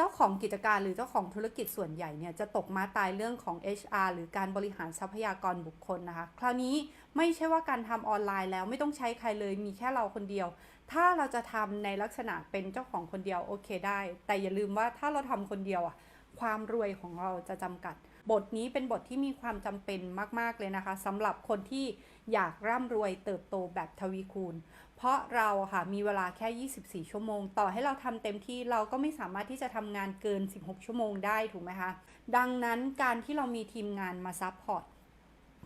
เจ้าของกิจการหรือเจ้าของธุรกิจส่วนใหญ่เนี่ยจะตกมาตายเรื่องของ HR หรือการบริหารทรัพยากรบุคคลนะคะ คราวนี้ไม่ใช่ว่าการทำออนไลน์แล้วไม่ต้องใช้ใครเลยมีแค่เราคนเดียว ถ้าเราจะทำในลักษณะเป็นเจ้าของคนเดียวโอเคได้ แต่อย่าลืมว่าถ้าเราทำคนเดียวอะความรวยของเราจะจำกัด บทนี้เป็นบทที่มีความจำเป็นมาก ๆ เลยนะคะสำหรับคนที่อยากร่ำรวยเติบโตแบบทวีคูณ เพราะเราค่ะมีเวลาแค่ 24 ชั่วโมง ต่อให้เราทำเต็มที่เราก็ไม่สามารถที่จะทำงานเกิน 16 ชั่วโมงได้ถูกไหมคะ ดังนั้นการที่เรามีทีมงานมาซัพพอร์ต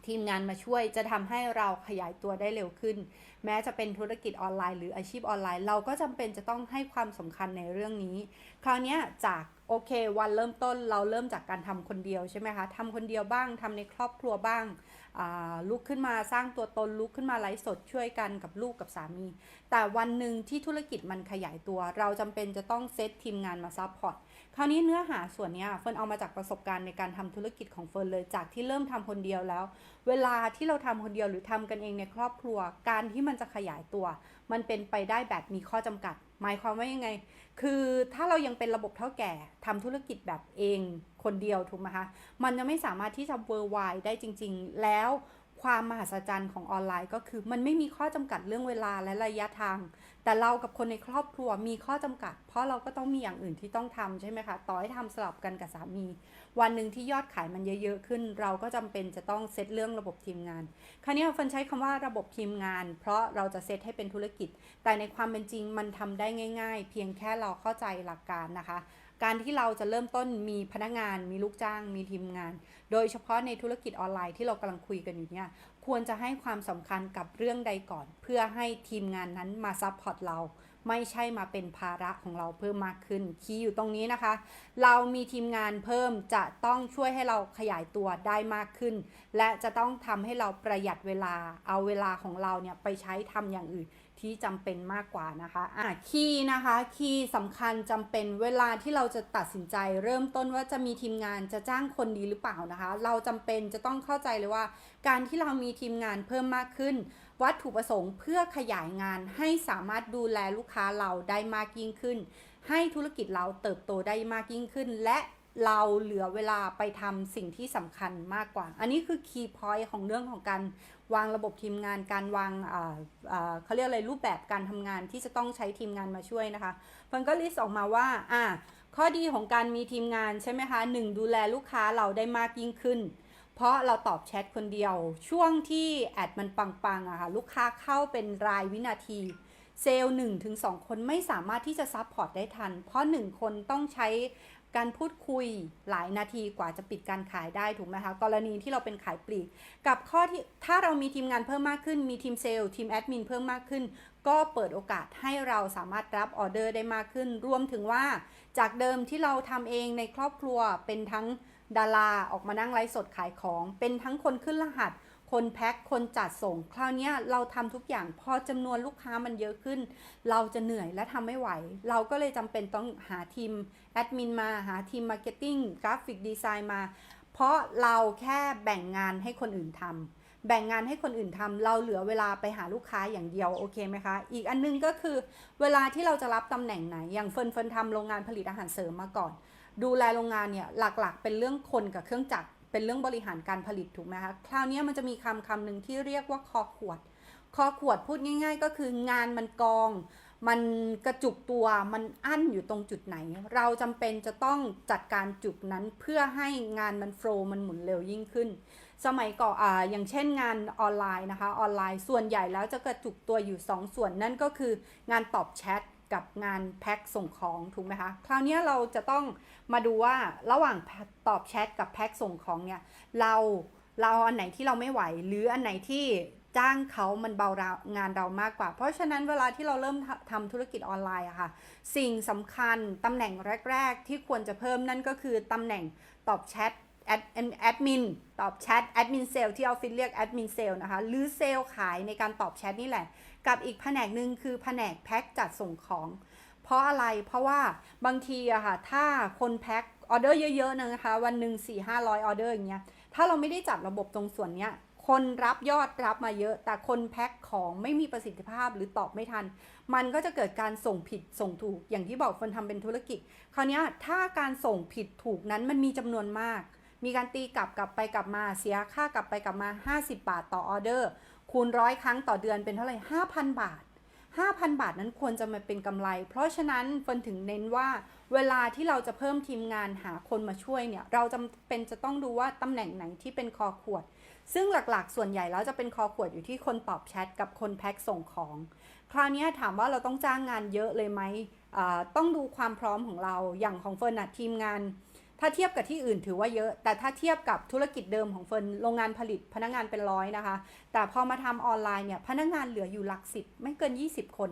ทีมงานมาช่วยจะทำให้เราขยายตัวได้เร็วขึ้น แม้จะเป็นธุรกิจออนไลน์หรืออาชีพออนไลน์ เราก็จำเป็นจะต้องให้ความสำคัญในเรื่องนี้ คราวนี้จาก โอเค วันเริ่มต้นเราเริ่มจากการทำคนเดียวใช่ไหมคะทำคนเดียวบ้างทำในครอบครัวบ้างลุกขึ้นมาสร้างตัวตนลุกขึ้นมาไลฟ์สดช่วยกันกับลูกกับสามี แต่วันหนึ่งที่ธุรกิจมันขยายตัว เราจำเป็นจะต้องเซตทีมงานมาซัพพอร์ตคราวนี้เนื้อหาส่วนนี้เฟิร์นเอามาจากประสบการณ์ในการทำธุรกิจของเฟิร์นเลยจากที่เริ่มทำคนเดียวแล้ว เวลาที่เราทำคนเดียวหรือทำกันเองในครอบครัว การที่มันจะขยายตัว มันเป็นไปได้แบบมีข้อจำกัด หมายความว่ายังไง คือถ้าเรายังเป็นระบบเท่าแก่ทำธุรกิจแบบเองคนเดียวถูกไหมคะ มันจะไม่สามารถที่จะเวอร์ไวได้จริง ๆ แล้ว ความมหัศจรรย์ของออนไลน์ก็คือ มันไม่มีข้อจำกัดเรื่องเวลาและระยะทาง แต่เรากับคนในครอบครัวมีข้อจำกัด เพราะเราก็ต้องมีอย่างอื่นที่ต้องทำใช่ไหมคะต่อให้ทำสลับกันกับสามี วันหนึ่งที่ยอดขายมันเยอะๆขึ้น เราก็จำเป็นจะต้องเซตเรื่องระบบทีมงาน คราวนี้เฟินใช้คำว่าระบบทีมงาน เพราะเราจะเซตให้เป็นธุรกิจ แต่ในความเป็นจริงมันทำได้ง่าย ๆ เพียงแค่เราเข้าใจหลักการนะคะการที่เราจะเริ่มต้นมีพนักงาน มีลูกจ้าง มีทีมงาน โดยเฉพาะในธุรกิจออนไลน์ที่เรากำลังคุยกันอยู่เนี่ยควรจะให้ความสำคัญกับเรื่องใดก่อน เพื่อให้ทีมงานนั้นมาซัพพอร์ตเรา ไม่ใช่มาเป็นภาระของเราเพิ่มมากขึ้น คีย์อยู่ตรงนี้นะคะ เรามีทีมงานเพิ่มจะต้องช่วยให้เราขยายตัวได้มากขึ้น และจะต้องทำให้เราประหยัดเวลา เอาเวลาของเราเนี่ยไปใช้ทำอย่างอื่น ที่จำเป็นมากกว่านะคะอะคีย์นะคะคีย์สำคัญจำเป็นเวลาที่เราจะตัดสินใจ เริ่มต้นว่าจะมีทีมงานจะจ้างคนดีหรือเปล่านะคะ เราจำเป็นจะต้องเข้าใจเลยว่า การที่เรามีทีมงานเพิ่มมากขึ้น วัตถุประสงค์เพื่อขยายงานให้สามารถดูแลลูกค้าเราได้มากยิ่งขึ้น ให้ธุรกิจเราเติบโตได้มากยิ่งขึ้น และ เราเหลือเวลาไปทำสิ่งที่สำคัญมากกว่า อันนี้คือคีย์พอยต์ของเรื่องของการวางระบบทีมงาน การวางเขาเรียกอะไรรูปแบบการทำงานที่จะต้องใช้ทีมงานมาช่วยนะคะมันก็ลิสต์ออกมาว่าอ่าข้อดีของการมีทีมงานใช่ไหมคะหนึ่งดูแลลูกค้าเราได้มากยิ่งขึ้น เพราะเราตอบแชทคนเดียว ช่วงที่แอดมันปังๆอะค่ะลูกค้าเข้าเป็นรายวินาทีเซลล์1ถึง2คนไม่สามารถที่จะซัพพอร์ตได้ทัน เพราะ1คนต้องใช้ การพูดคุยหลายนาทีกว่าจะปิดการขายได้ถูกไหมคะกรณีที่เราเป็นขายปลีก กับข้อที่ถ้าเรามีทีมงานเพิ่มมากขึ้น มีทีมเซลล์ทีมแอดมินเพิ่มมากขึ้น ก็เปิดโอกาสให้เราสามารถรับออเดอร์ได้มากขึ้น รวมถึงว่าจากเดิมที่เราทำเองในครอบครัวเป็นทั้งดาราออกมานั่งไลฟ์สดขายของ เป็นทั้งคนขึ้นรหัส คนแพ็คคนจัดส่ง คราวนี้เราทำทุกอย่างพอจำนวนลูกค้ามันเยอะขึ้น เราจะเหนื่อยและทำไม่ไหว เราก็เลยจำเป็นต้องหาทีมแอดมินมาหาทีมมาร์เก็ตติ้งกราฟิกดีไซน์มา เพราะเราแค่แบ่งงานให้คนอื่นทำแบ่งงานให้คนอื่นทำเราเหลือเวลาไปหาลูกค้าอย่างเดียวโอเคไหมคะ อีกอันนึงก็คือ เวลาที่เราจะรับตำแหน่งไหนอย่างเฟิร์นเฟิร์นทำโรงงานผลิตอาหารเสริมมาก่อน ดูแลโรงงานเนี่ยหลักๆ เป็นเรื่องคนกับเครื่องจักร เป็นเรื่องบริหารการผลิตถูกไหมคะคราวนี้มันจะมีคำคำหนึ่งที่เรียกว่าคอขวด คอขวดพูดง่าย ๆ ก็คืองานมันกอง มันกระจุกตัวมันอั้นอยู่ตรงจุดไหน เราจำเป็นจะต้องจัดการจุดนั้นเพื่อให้งานมันโฟล์มันหมุนเร็วยิ่งขึ้น สมัยก่อนออย่างเช่นงานออนไลน์นะคะออนไลน์ส่วนใหญ่แล้วจะกระจุกตัวอยู่2ส่วนนั่นก็คืองานตอบแชท กับงานแพ็คส่งของถูกไหมคะ คราวนี้เราจะต้องมาดูว่าระหว่างตอบแชทกับแพ็คส่งของเนี่ยเราเราอันไหนที่เราไม่ไหว หรืออันไหนที่จ้างเขามันเบางานเรามากกว่า เพราะฉะนั้นเวลาที่เราเริ่มทำธุรกิจออนไลน์อะค่ะ สิ่งสำคัญตำแหน่งแรก ๆ ที่ควรจะเพิ่มนั่นก็คือตำแหน่งตอบแชทแอดแอดมินตอบแชทแอดมินเซลที่ออฟฟิศเรียกแอดมินเซลนะคะ หรือเซลขายในการตอบแชทนี่แหละ กับอีกแผนกหนึ่งคือแผนกแพ็คจัดส่งของ เพราะอะไรเพราะว่าบางทีอะค่ะถ้าคนแพ็คออเดอร์เยอะๆนะคะวันหนึ่ง4 5 0 0ออเดอร์อย่างเงี้ยถ้าเราไม่ได้จัดระบบตรงส่วนเนี้ยคนรับยอดรับมาเยอะ แต่คนแพ็คของไม่มีประสิทธิภาพหรือตอบไม่ทัน มันก็จะเกิดการส่งผิดส่งถูกอย่างที่บอกคนทำเป็นธุรกิจ คราวนี้ถ้าการส่งผิดถูกนั้นมันมีจำนวนมาก มีการตีกลับกลับไปกลับมาเสียค่ากลับไปกลับมา 50 บาทต่อออเดอร์ คูณร้อยครั้งต่อเดือนเป็นเท่าไหร่5,000 บาท 5,000 บาทนั้นควรจะมาเป็นกำไร เพราะฉะนั้นเฟิร์นถึงเน้นว่า เวลาที่เราจะเพิ่มทีมงานหาคนมาช่วยเนี่ย เราจำเป็นจะต้องดูว่าตำแหน่งไหนที่เป็นคอขวด ซึ่งหลักๆ ส่วนใหญ่แล้วจะเป็นคอขวดอยู่ที่คนตอบแชทกับคนแพ็คส่งของ คราวนี้ถามว่าเราต้องจ้างงานเยอะเลยไหมอ่าต้องดูความพร้อมของเราอย่างของเฟิร์นอะทีมงาน ถ้าเทียบกับที่อื่นถือว่าเยอะ แต่ถ้าเทียบกับธุรกิจเดิมของเฟิร์นโรงงานผลิตพนักงานเป็นร้อยนะคะ แต่พอมาทำออนไลน์เนี่ยพนักงานเหลืออยู่หลักสิบไม่เกิน 20 คน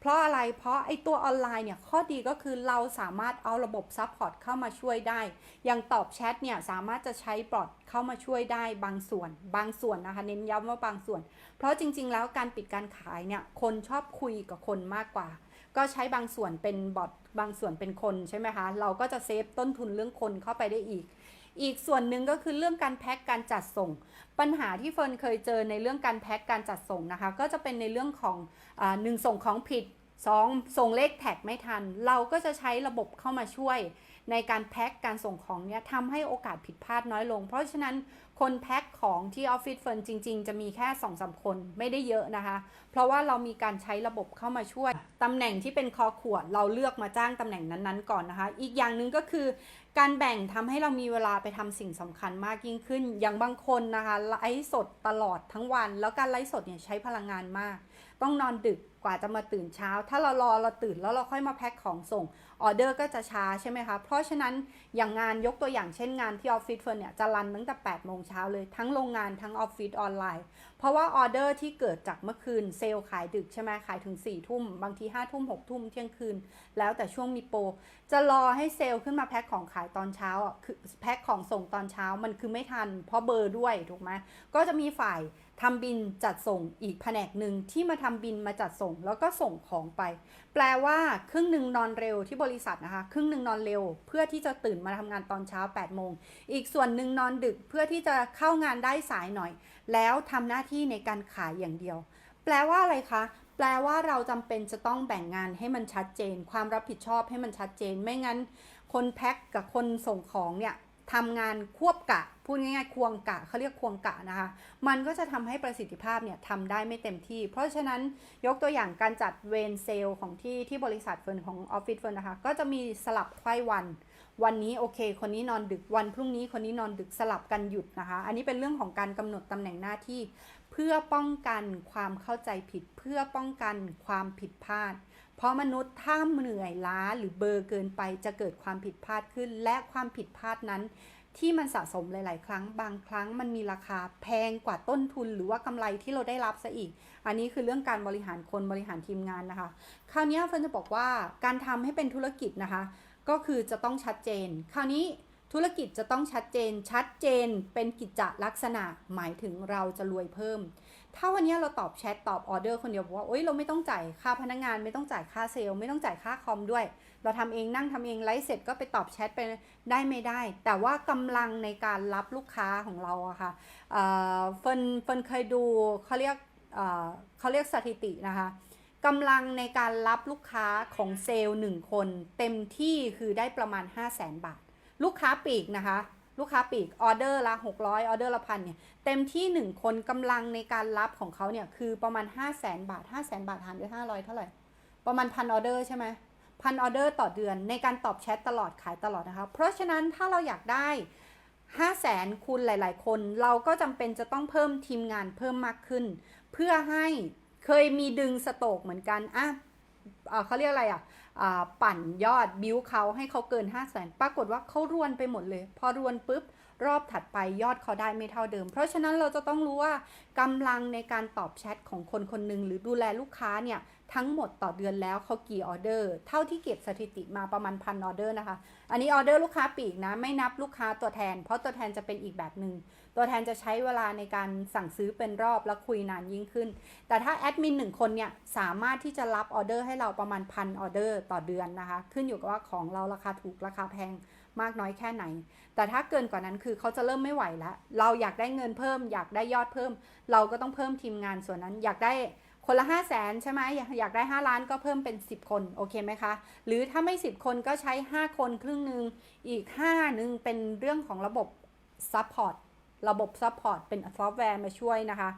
เพราะอะไรเพราะไอตัวออนไลน์เนี่ยข้อดีก็คือเราสามารถเอาระบบซัพพอร์ตเข้ามาช่วยได้ อย่างตอบแชทเนี่ยสามารถจะใช้บอทเข้ามาช่วยได้บางส่วน บางส่วนนะคะ เน้นย้ำว่าบางส่วน เพราะจริง ๆ แล้วการปิดการขายเนี่ยคนชอบคุยกับคนมากกว่า ก็ใช้บางส่วนเป็นบอทบางส่วนเป็นคนใช่ไหมคะ เราก็จะเซฟต้นทุนเรื่องคนเข้าไปได้อีก อีกส่วนหนึ่งก็คือเรื่องการแพ็คการจัดส่ง ปัญหาที่เฟิร์นเคยเจอในเรื่องการแพ็คการจัดส่งนะคะ ก็จะเป็นในเรื่องของอหนึ่งส่งของผิด 2 ส่งเลขแท็กไม่ทัน เราก็จะใช้ระบบเข้ามาช่วย ในการแพ็คการส่งของเนี่ยทำให้โอกาสผิดพลาดน้อยลง เพราะฉะนั้น คนแพ็คของที่ออฟฟิศเฟิร์นจริง ๆ จะมีแค่2อสคนไม่ได้เยอะนะคะ เพราะว่าเรามีการใช้ระบบเข้ามาช่วย ตำแหน่งที่เป็นคอขวด เราเลือกมาจ้างตำแหน่งนั้นๆก่อนนะคะ อีกอย่างหนึ่งก็คือการแบ่งทำให้เรามีเวลาไปทำสิ่งสำคัญมากยิ่งขึ้น อย่างบางคนนะคะไลฟ์สดตลอดทั้งวัน แล้วการไลฟ์สดเนี่ยใช้พลังงานมาก ต้องนอนดึกกว่าจะมาตื่นเช้า ถ้าเรารอเราตื่นแล้วเราค่อยมาแพ็คของส่งออเดอร์ก็จะช้าใช่ไหมคะ เพราะฉะนั้นอย่างงานยกตัวอย่างเช่นงานที่ออฟฟิศเฟิร์นเนี่ยจะรันตั้งแต่8โมงเช้าเลยทั้งโรงงานทั้งออฟฟิศออนไลน์ เพราะว่าออเดอร์ที่เกิดจากเมื่อคืนเซลล์ขายดึกใช่ไหมขายถึง4ี่ทุ่มบางที5้าทุ่มหกทุ่มเที่ยงคืน แล้วแต่ช่วงมีโปร จะรอให้เซลล์ขึ้นมาแพ็คของขายตอนเช้าอะคือแพ็คของส่งตอนเช้ามันคือไม่ทัน เพราะเบอร์ด้วยถูกไหมก็จะมีฝ่าย ทำบินจัดส่งอีกแผนกหนึ่งที่มาทำบินมาจัดส่งแล้วก็ส่งของไป แปลว่าครึ่งหนึ่งนอนเร็วที่บริษัทนะคะ ครึ่งหนึ่งนอนเร็ว เพื่อที่จะตื่นมาทำงานตอนเช้า8โมง อีกส่วนหนึ่งนอนดึกเพื่อที่จะเข้างานได้สายหน่อย แล้วทำหน้าที่ในการขายอย่างเดียว แปลว่าอะไรคะแปลว่าเราจำเป็นจะต้องแบ่งงานให้มันชัดเจน ความรับผิดชอบให้มันชัดเจน ไม่งั้น คนแพ็คกับคนส่งของเนี่ย ทำงานควบกะ พูดง่ายๆ ควงกะเขาเรียกควงกะนะคะ มันก็จะทำให้ประสิทธิภาพเนี่ยทำได้ไม่เต็มที่ เพราะฉะนั้นยกตัวอย่างการจัดเวนเซลของที่ที่บริษัทเฟิร์นของออฟฟิศเฟิร์นนะคะ ก็จะมีสลับไข้วัน วันนี้โอเค คนนี้นอนดึกวันพรุ่งนี้คนนี้นอนดึกสลับกันหยุดนะคะ อันนี้เป็นเรื่องของการกำหนดตำแหน่งหน้าที่ พื่อป้องกันความเข้าใจผิดเพื่อป้องกันความผิดพลาด เพราะมนุษย์ถ้าเหนื่อยล้าหรือเบอร์เกินไปจะเกิดความผิดพลาดขึ้น และความผิดพลาดนั้น ที่มันสะสมหลาย ๆ ครั้งบางครั้งมันมีราคาแพงกว่าต้นทุน หรือว่ากำไรที่เราได้รับซะอีก อันนี้คือเรื่องการบริหารคนบริหารทีมงานนะคะ คราวนี้เฟิร์นจะบอกว่าการทำให้เป็นธุรกิจนะคะ ก็คือจะต้องชัดเจน คราวนี้ ธุรกิจจะต้องชัดเจน ชัดเจนเป็นกิจจลักษณะ หมายถึงเราจะรวยเพิ่ม ถ้าวันนี้เราตอบแชทตอบออเดอร์คนเดียวว่าโอ๊ยเราไม่ต้องจ่ายค่าพนักงานไม่ต้องจ่ายค่าเซลล์ไม่ต้องจ่ายค่าคอมด้วย เราทำเองนั่งทำเองไลฟ์เสร็จก็ไปตอบแชทไปได้ไม่ได้ แต่ว่ากำลังในการรับลูกค้าของเราอะค่ะเอ่อเฟิร์นเฟิร์นเคยดูเขาเรียกเเขาเรียกสถิตินะคะกำลังในการรับลูกค้าของเซลล์หนึ่งคน เต็มที่คือได้ประมาณ 5 0 0 0 0 0 บาท ลูกค้าปลีกนะคะ ลูกค้าปลีกออเดอร์ละ600ออเดอร์ละพันเนี่ยเต็มที่ 1 คนกำลังในการรับของเขาเนี่ยคือประมาณ 5 0 0 0 0 0บาท 5 0 0 0 0 0บาทหารด้วย500 เท่าไหร่ ประมาณพันออเดอร์ใช่ไหมพันออเดอร์ต่อเดือนในการตอบแชทตลอดขายตลอดนะคะ เพราะฉะนั้นถ้าเราอยากได้ 5 0 0แสนคูณหลาย ๆ คน เราก็จำเป็นจะต้องเพิ่มทีมงานเพิ่มมากขึ้น เพื่อให้เคยมีดึงสโตกเหมือนกันอะ เขาเรียกอะไรอะอ่าปั่นยอดบิ้วเขาให้เขาเกิน 5 0 0แสนปรากฏว่าเขารวนไปหมดเลย พอรวนปุ๊บ รอบถัดไปยอดเขาได้ไม่เท่าเดิม เพราะฉะนั้นเราจะต้องรู้ว่ากำลังในการตอบแชทของคนคนหนึ่งหรือดูแลลูกค้าเนี่ยทั้งหมดต่อเดือนแล้วเขากี่ออเดอร์เท่าที่เก็บสถิติมาประมาณพันออเดอร์นะคะ อันนี้ออเดอร์ลูกค้าปีกนะไม่นับลูกค้าตัวแทน เพราะตัวแทนจะเป็นอีกแบบหนึ่งตัวแทนจะใช้เวลาในการสั่งซื้อเป็นรอบและคุยนานยิ่งขึ้น แต่ถ้าแอดมินหนึ่งคนเนี่ยสามารถที่จะรับออเดอร์ให้เราประมาณพันออเดอร์ต่อเดือนนะคะ ขึ้นอยู่กับว่าของเราราคาถูกราคาแพง มากน้อยแค่ไหน แต่ถ้าเกินกว่านั้นคือเขาจะเริ่มไม่ไหวแล้ว เราอยากได้เงินเพิ่ม อยากได้ยอดเพิ่ม เราก็ต้องเพิ่มทีมงานส่วนนั้น อยากได้คนละ 5 0 0แสนใช่ไหมอยากได้ 5 ล้านก็เพิ่มเป็น 10 คนโอเคไหมคะ หรือถ้าไม่ 10 คนก็ใช้ 5 คนครึ่งหนึ่งอีก 5 นึงเป็นเรื่องของระบบซัพพอร์ตระบบซัพพอร์ตเป็นซอฟต์แวร์มาช่วยนะคะ